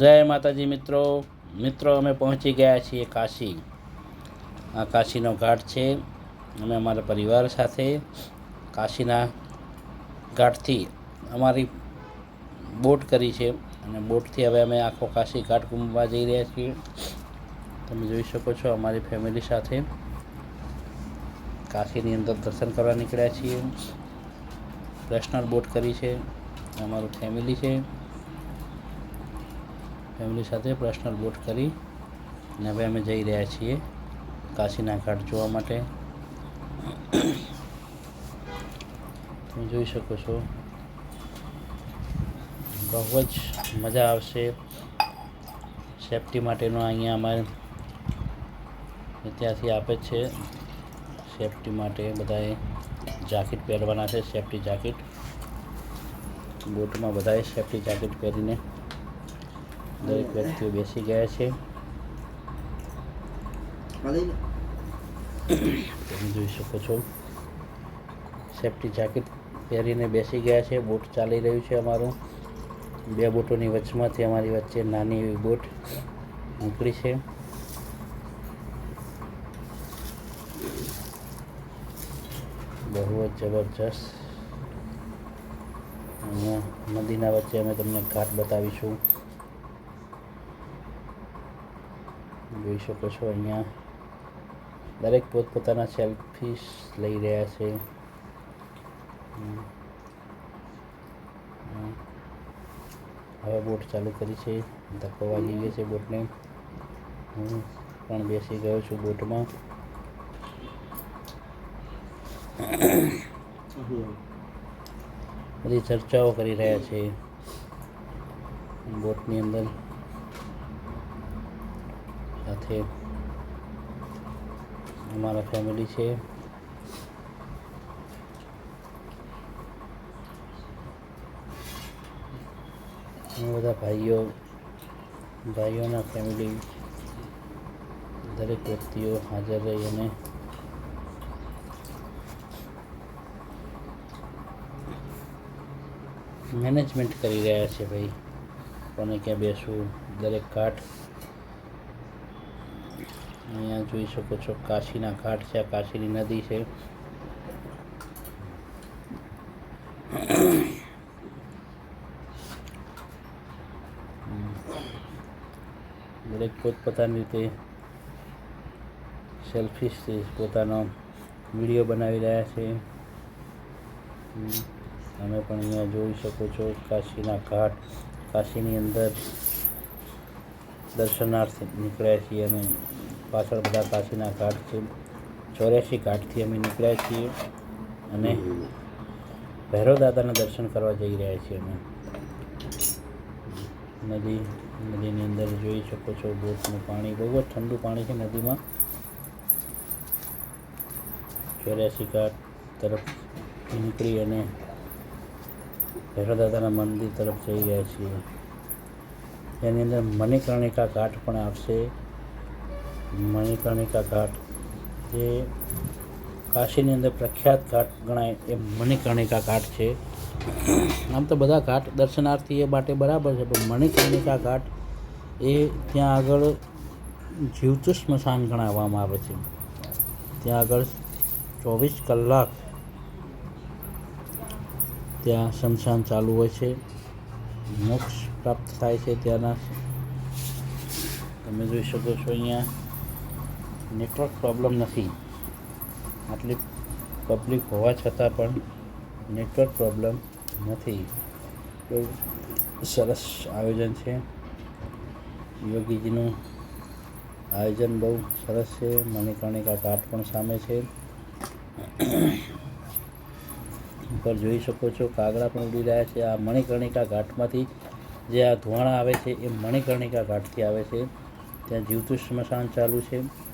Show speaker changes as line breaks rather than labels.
જય માતાજી મિત્રો. મિત્રો, અમે પહોંચી ગયા છીએ કાશી. આ કાશીનો ઘાટ છે. અમે અમારા પરિવાર સાથે કાશીના ઘાટથી અમારી બોટ કરી છે અને બોટથી હવે અમે આખો કાશી ઘાટ ઘૂમવા જઈ રહ્યા છીએ. તમે જોઈ શકો છો અમારી ફેમિલી સાથે કાશીની અંદર દર્શન કરવા નીકળ્યા છીએ. પર્સનલ બોટ કરી છે. અમારું ફેમિલી છે. ફેમિલી સાથે પર્સનલ બોટ કરી અને હવે અમે જઈ રહ્યા છીએ કાશીના ઘાટ જોવા માટે. તમે જોઈ શકો છો. બહુ જ મજા આવશે. સેફટી માટેનો અહીંયા અમારે ત્યાંથી આપે છે. સેફટી માટે બધાએ જાકેટ પહેરવાના છે, સેફટી જાકેટ. બોટમાં બધાએ સેફટી જાકેટ પહેરીને દરેક વ્યક્તિઓ બેસી ગયા છે. તમે જોઈ શકો છો. સેફટી જાકેટ પહેરીને બેસી ગયા છે. બોટ ચાલી રહ્યું છે અમારું. બે બોટોની વચમાંથી અમારી વચ્ચે નાની એવી બોટ નીકળી છે. બહુ જ જબરજસ્ત. અહીંયા નદીના વચ્ચે અમે તમને ઘાટ બતાવીશું. જોઈ શકો છો અહીંયા. દરેક પોતપોતાના સેલ્ફીસ લઈ રહ્યા છે. હવે બોટ ચાલુ કરી છે. ધક્કો વાગી ગયો છે બોટને. હું પણ બેસી ગયો છું બોટમાં. બધી ચર્ચાઓ કરી રહ્યા છે. બોટની અંદર. સાથે અમારા ફેમિલી છે. બધા ભાઈઓ, ભાઈઓના ફેમિલી દરેક વ્યક્તિઓ હાજર રહી અને મેનેજમેન્ટ કરી રહ્યા છે ભાઈ. કોને ક્યાં બેસવું, દરેક ઘાટ અહીંયા જોઈ શકો છો કાશીના ઘાટ છે, આ કાશીની નદી છે દરેક પોતપોતાની રીતે સેલ્ફીથી પોતાનો વીડિયો બનાવી રહ્યા છે હમ. તમે પણ અહીંયા જોઈ શકો છો કાશીના ઘાટ, કાશીની અંદર દર્શનાર્થ નીકળ્યા છીએ અમે. પાછળ બધા કાશીના ઘાટ છે. ચોર્યાસી ઘાટથી અમે નીકળ્યા છીએ અને ભૈરવ દાદાના દર્શન કરવા જઈ રહ્યા છીએ અમે. નદી, નદીની અંદર જોઈ શકો છો બોટનું પાણી. બહુ જ ઠંડુ પાણી છે નદીમાં. ચોર્યાસી ઘાટ તરફ નીકળી અને ભૈરવ દાદાના મંદિર તરફ જઈ રહ્યા છીએ. એની અંદર મણિકર્ણિકા ઘાટ પણ આવશે. મણિકર્ણિકા ઘાટ જે કાશીની અંદર પ્રખ્યાત ઘાટ ગણાય એ મણિકર્ણિકા ઘાટ છે. આમ તો બધા ઘાટ દર્શનાર્થી એ માટે બરાબર છે, પણ મણિકર્ણિકા ઘાટ એ ત્યાં આગળ જીવતું સ્મશાન ગણાવવામાં આવે છે. ત્યાં આગળ ચોવીસ કલાક ત્યાં સ્મશાન ચાલુ હોય છે. મોક્ષ પ્રાપ્ત થાય છે ત્યાંના. તમે જોઈ શકો છો અહીંયા નેટવર્ક પ્રોબ્લેમ નથી. આટલી પબ્લિક હોવા છતાં પણ નેટવર્ક પ્રોબ્લેમ નથી. બહુ સરસ આયોજન છે. યોગીજીનું આયોજન બહુ સરસ છે. મણિકર્ણિકા ઘાટ પણ સામે છે. ઉપર જોઈ શકો છો. કાગડા પણ ઉડી રહ્યા છે. આ મણિકર્ણિકા ઘાટમાંથી જે આ ધોવાણા આવે છે, એ મણિકર્ણિકા ઘાટથી આવે છે. ત્યાં જીવતું સ્મશાન ચાલુ છે.